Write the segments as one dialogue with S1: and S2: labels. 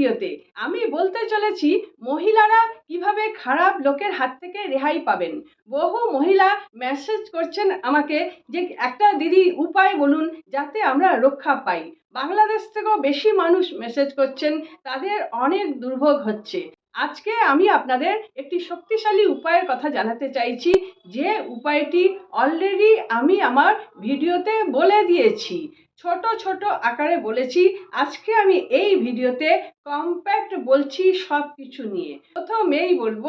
S1: ভিডিওতে। আমি বলতে চলেছি, মহিলারা কীভাবে খারাপ লোকের হাত থেকে রেহাই পাবেন। বহু মহিলা মেসেজ করছেন আমাকে যে, একটা দিদি উপায় বলুন যাতে আমরা রক্ষা পাই। বাংলাদেশ থেকেও বেশি মানুষ মেসেজ করছেন, তাদের অনেক দুর্ভোগ হচ্ছে। আজকে আমি আপনাদের একটি শক্তিশালী উপায়ের কথা জানাতে চাইছি, যে উপায়টি অলরেডি আমি আমার ভিডিওতে বলে দিয়েছি। ছোট ছোট আকারে বলেছি, আজকে আমি এই ভিডিওতে কম্প্যাক্ট বলছি সব কিছু নিয়ে। প্রথমেই বলব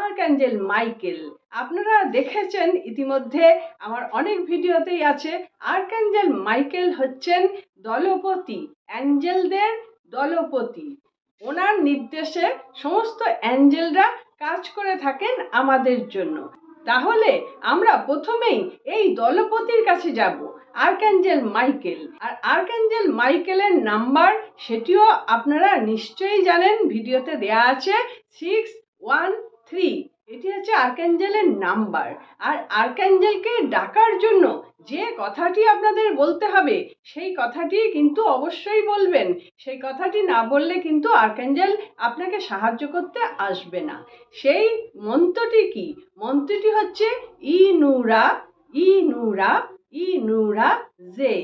S1: আর্কাঞ্জেল মাইকেল আপনারা দেখেছেন ইতিমধ্যে আমার অনেক ভিডিওতেই আছে আর্কাঞ্জেল মাইকেল হচ্ছেন দলপতি অ্যাঞ্জেলদের দলপতি। ওনার নির্দেশে সমস্ত অ্যাঞ্জেলরা কাজ করে থাকেন আমাদের জন্য। তাহলে আমরা প্রথমেই এই দলপতির কাছে যাব, আর্কাঞ্জেল মাইকেল। আর আর্কাঞ্জেল মাইকেলের নাম্বার সেটিও আপনারা নিশ্চয়ই জানেন, ভিডিওতে দেয়া আছে, সিক্স ওয়ান থ্রি। এটি হচ্ছে আর্কাঞ্জেলের নাম্বার। আর আর্কাঞ্জেলকে ডাকার জন্য যে কথাটি আপনাদের বলতে হবে, সেই কথাটি কিন্তু অবশ্যই বলবেন। সেই কথাটি না বললে কিন্তু আর্কাঞ্জেল আপনাকে সাহায্য করতে আসবে না। সেই মন্ত্রটি কি? মন্ত্রটি হচ্ছে ই নুরা ই নুরা ই নুরা জে।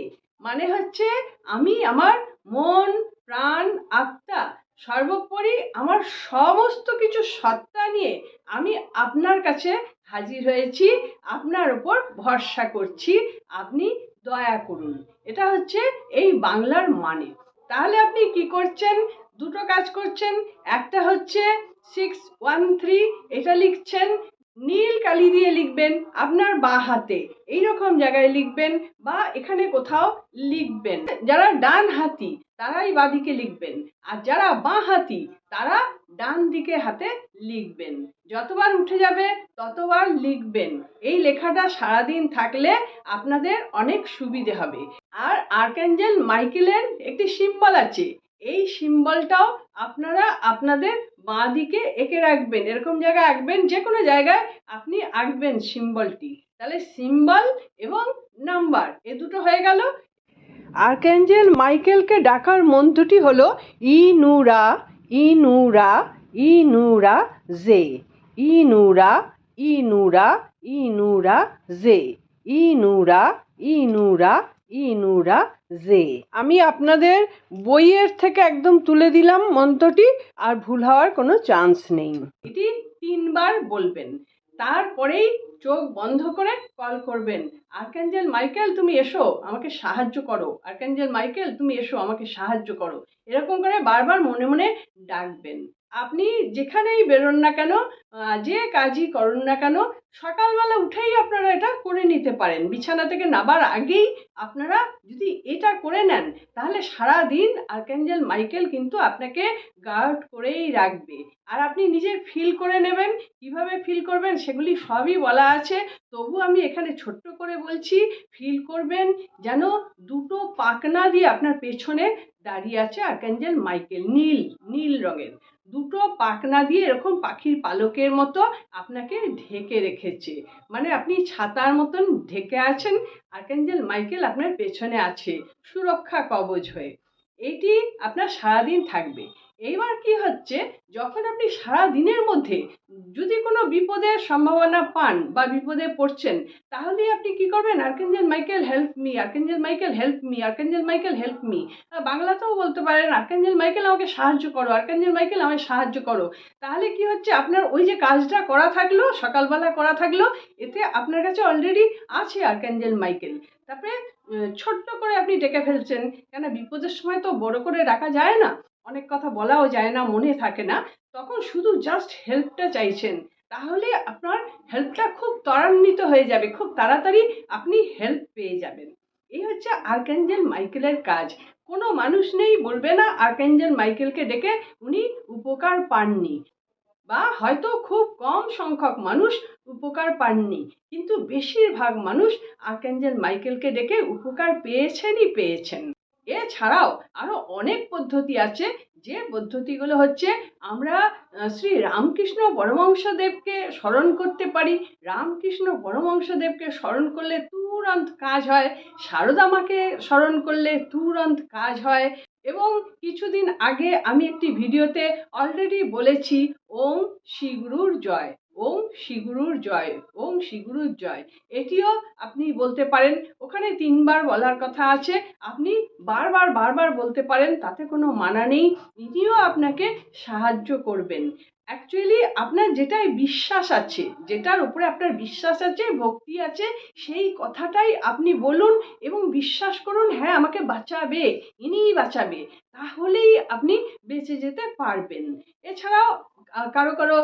S1: মানে হচ্ছে আমি আমার মন, প্রাণ, আত্মা সর্বোপরি আমার সমস্ত কিছু সত্তা নিয়ে আমি আপনার কাছে হাজির হয়েছি, আপনার ওপর ভরসা করছি, আপনি দয়া করুন। এটা হচ্ছে এই বাংলার মানে। তাহলে আপনি কি করছেন? দুটো কাজ করছেন। একটা হচ্ছে সিক্স ওয়ান থ্রি এটা লিখছেন। নীল কালি দিয়ে লিখবেন আপনার বা হাতে। এইরকম জায়গায় লিখবেন বা এখানে কোথাও লিখবেন। যারা ডান হাতি, তারাই বাদিকে লিখবেন। আর যারা বাঁ হাতি, তারা ডান দিকে হাতে লিখবেন। যতবার উঠে যাবে, ততবার লিখবেন। এই লেখাটা সারাদিন থাকলে আপনাদের অনেক সুবিধে হবে। আর আর্কাঞ্জেল মাইকেলের একটি সিম্বল আছে। এই সিম্বলটাও আপনারা আপনাদের বাঁ দিকে এঁকে রাখবেন, এরকম জায়গায় আঁকবেন যে কোনো জায়গায় আপনি আঁকবেন সিম্বলটি। তাহলে সিম্বল এবং নাম্বার, এ দুটো হয়ে গেল। আর্কাঞ্জেল মাইকেলকে ডাকার মন্ত্রটি হলো ই নুরা ই নুরা ই নুরা জে। ই নুরা ই নুরা ই নুরা জে। ই নুরা ই নুরা ই নুরা জে। আমি আপনাদের বইয়ের থেকে একদম তুলে দিলাম মন্ত্রটি, আর ভুল হওয়ার কোনো চান্স নেই। এটি তিনবার বলবেন। তারপরেই চোখ বন্ধ করে কল করবেন। আর্কাঞ্জেল মাইকেল, তুমি এসো, আমাকে সাহায্য করো। আর্কাঞ্জেল মাইকেল, তুমি এসো, আমাকে সাহায্য করো। এরকম করে বারবার মনে মনে ডাকবেন। আপনি যেখানেই বেরোন না কেন যে কাজই করুন না কেন, সকালবেলা উঠেই আপনারা এটা করে নিতে পারেন। বিছানা থেকে নাবার আগেই আপনারা যদি এটা করে নেন, তাহলে সারা দিন আর্কাঞ্জেল মাইকেল কিন্তু আপনাকে গার্ড করেই রাখবে। আর আপনি নিজে ফিল করে নেবেন, কীভাবে ফিল করবেন সেগুলি সবই বলা আছে। তবু আমি এখানে ছোট্ট করে বলছি, ফিল করবেন যেন দুটো পাকনা দিয়ে আপনার পেছনে দাঁড়িয়ে আছে আর্কেঞ্জেল মাইকেল, নীল নীল রঙের। দুটো পাখনা দিয়ে এরকম পাখির পালকের মতো আপনাকে ঢেকে রেখেছে। মানে আপনি ছাতার মতন ঢেকে আছেন আর আর্কাঞ্জেল মাইকেল আপনার পেছনে আছে, সুরক্ষা কবচ হয়ে। এটি আপনার সারাদিন থাকবে। এইবার কি হচ্ছে? যখন আপনি সারা দিনের মধ্যে যদি কোনো বিপদের সম্ভাবনা পান বা বিপদে পড়ছেন তাহলে আপনি কি করবেন? Archangel Michael help me archangel Michael help me archangel Michael help me বাংলাতেও বলতে পারেন, আর্কেঞ্জেল মাইকেল আমাকে সাহায্য করো, আর্কেঞ্জেল মাইকেল আমায় সাহায্য করো। তাহলে কি হচ্ছে? আপনার ওই যে কাজটা করা থাকল, সকালবেলা করা থাকল, এতে আপনার কাছে অলরেডি আছে আর্কেঞ্জেল মাইকেল। তারপরে ছোট্ট করে আপনি ডেকে ফেলছেন। কেন? বিপদের সময় তো বড় করে ডাকা যায় না। অনেক কথা বলাও যায় না, মনে থাকে না। তখন শুধু জাস্ট হেল্পটা চাইছেন। তাহলে আপনার হেল্পটা খুব ত্বরান্বিত হয়ে যাবে, খুব তাড়াতাড়ি আপনি হেল্প পেয়ে যাবেন। এই হচ্ছে আর্কাঞ্জেল মাইকেলের কাজ। কোনো মানুষ নেই বলবে না আর্কাঞ্জেল মাইকেলকে ডেকে উনি উপকার পাননি। বা হয়তো খুব কম সংখ্যক মানুষ উপকার পাননি, কিন্তু বেশিরভাগ মানুষ আর্কাঞ্জেল মাইকেলকে ডেকে উপকার পেয়েছেনই পেয়েছেন। এছাড়াও আরও অনেক পদ্ধতি আছে, যে পদ্ধতিগুলো হচ্ছে আমরা শ্রী রামকৃষ্ণ পরমহংসদেবকে স্মরণ করতে পারি। রামকৃষ্ণ পরমহংসদেবকে স্মরণ করলে তুরন্ত কাজ হয়। সারদা মাকে স্মরণ করলে তুরন্ত কাজ হয়। এবং কিছুদিন আগে আমি একটি ভিডিওতে অলরেডি বলেছি, ওম শ্রী গুরুর জয়। ওম শ্রী গুরুর জয় ওম শ্রী গুরুর জয়। এটিও আপনি বলতে পারেন, ওখানে তিনবার বলার কথা আছে, আপনি বারবার বারবার বলতে পারেন, তাতে কোনো মানা নেই। ইনিও আপনাকে সাহায্য করবেন। অ্যাকচুয়ালি আপনার যেটাই বিশ্বাস আছে, যেটার উপরে আপনার বিশ্বাস আছে, ভক্তি আছে, সেই কথাটাই আপনি বলুন এবং বিশ্বাস করুন হ্যাঁ আমাকে বাঁচাবে, ইনিই বাঁচাবে। তাহলেই আপনি বেঁচে যেতে পারবেন। এছাড়াও কারও কারও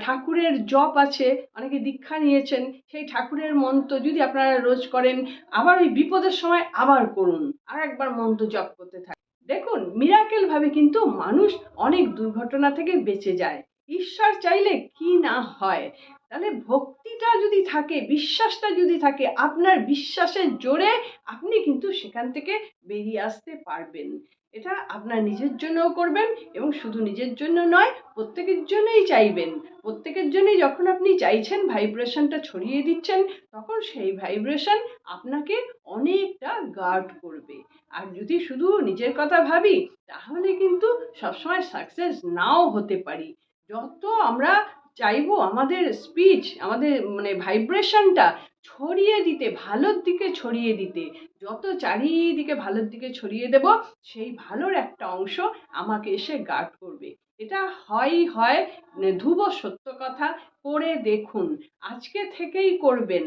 S1: ঠাকুরের জপ আছে, অনেকে দীক্ষা নিয়েছেন, সেই ঠাকুরের মন্ত্র যদি আপনারা রোজ করেন, আবার ওই বিপদের সময় আবার করুন, আর একবার মন্ত্র জপ করতে থাকুন দেখুন মিরাকেল ভাবে কিন্তু মানুষ অনেক দুর্ঘটনা থেকে বেঁচে যায়। ঈশ্বর চাইলে কি না হয়? তাহলে ভক্তিটা যদি থাকে, বিশ্বাসটা যদি থাকে, আপনার বিশ্বাসের জোরে আপনি কিন্তু সেখান থেকে বেরিয়ে আসতে পারবেন। এটা আপনার নিজের জন্যও করবেন এবং শুধু নিজের জন্য নয়, প্রত্যেকের জন্যই চাইবেন। প্রত্যেকের জন্যই যখন আপনি চাইছেন, ভাইব্রেশনটা ছড়িয়ে দিচ্ছেন, তখন সেই ভাইব্রেশন আপনাকে অনেকটা গার্ড করবে। আর যদি শুধু নিজের কথা ভাবি, তাহলে কিন্তু সবসময় সাকসেস নাও হতে পারি। যত আমরা চাইব আমাদের স্পিচ আমাদের মানে ভাইব্রেশনটা ছড়িয়ে দিতে, ভালোর দিকে ছড়িয়ে দিতে, যত চারিদিকে ভালোর দিকে ছড়িয়ে দেব, সেই ভালোর একটা অংশ আমাকে এসে গার্ড করবে। এটা হয় হয় ধ্রুব সত্য কথা, করে দেখুন। আজকে থেকেই করবেন।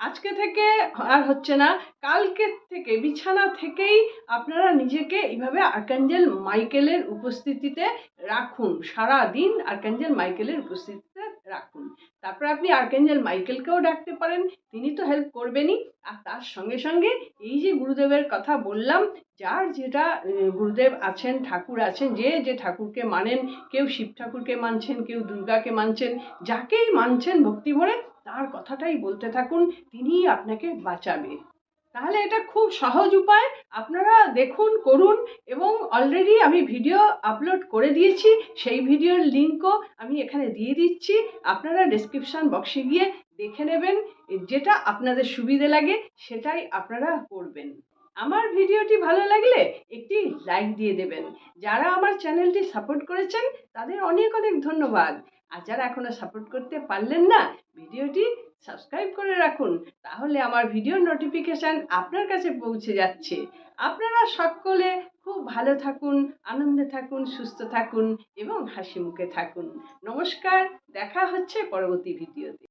S1: আজকে থেকে আর হচ্ছে না, কালকে থেকে, বিছানা থেকেই আপনারা নিজেকে এইভাবে আর্কাঞ্জেল মাইকেলের উপস্থিতিতে রাখুন। সারা দিন আর্কাঞ্জেল মাইকেলের উপস্থিতিতে রাখুন। তারপরে আপনি আর্কাঞ্জেল মাইকেলকেও ডাকতে পারেন, তিনি তো হেল্প করবেনই। আর তার সঙ্গে সঙ্গে এই যে গুরুদেবের কথা বললাম, যার যেটা গুরুদেব আছেন, ঠাকুর আছেন, যে যে ঠাকুরকে মানেন, কেউ শিব ঠাকুরকে মানছেন, কেউ দুর্গাকে মানছেন, যাকেই মানছেন ভক্তি ভরে তার কথাটাই বলতে থাকুন, তিনিই আপনাকে বাঁচাবে। তাহলে এটা খুব সহজ উপায়। আপনারা দেখুন, করুন এবং অলরেডি আমি ভিডিও আপলোড করে দিয়েছি। সেই ভিডিওর লিঙ্কও আমি এখানে দিয়ে দিচ্ছি। আপনারা ডেসক্রিপশন বক্সে গিয়ে দেখে নেবেন। যেটা আপনাদের সুবিধে লাগে, সেটাই আপনারা করবেন। আমার ভিডিওটি ভালো লাগলে একটি লাইক দিয়ে দেবেন। যারা আমার চ্যানেলটি সাপোর্ট করেছেন, তাদের অনেক অনেক ধন্যবাদ। আর যারা এখনও সাপোর্ট করতে পারলেন না, ভিডিওটি সাবস্ক্রাইব করে রাখুন, তাহলে আমার ভিডিওর নোটিফিকেশান আপনার কাছে পৌঁছে যাচ্ছে। আপনারা সকলে খুব ভালো থাকুন, আনন্দে থাকুন, সুস্থ থাকুন এবং হাসি মুখে থাকুন। নমস্কার, দেখা হচ্ছে পরবর্তী ভিডিওতে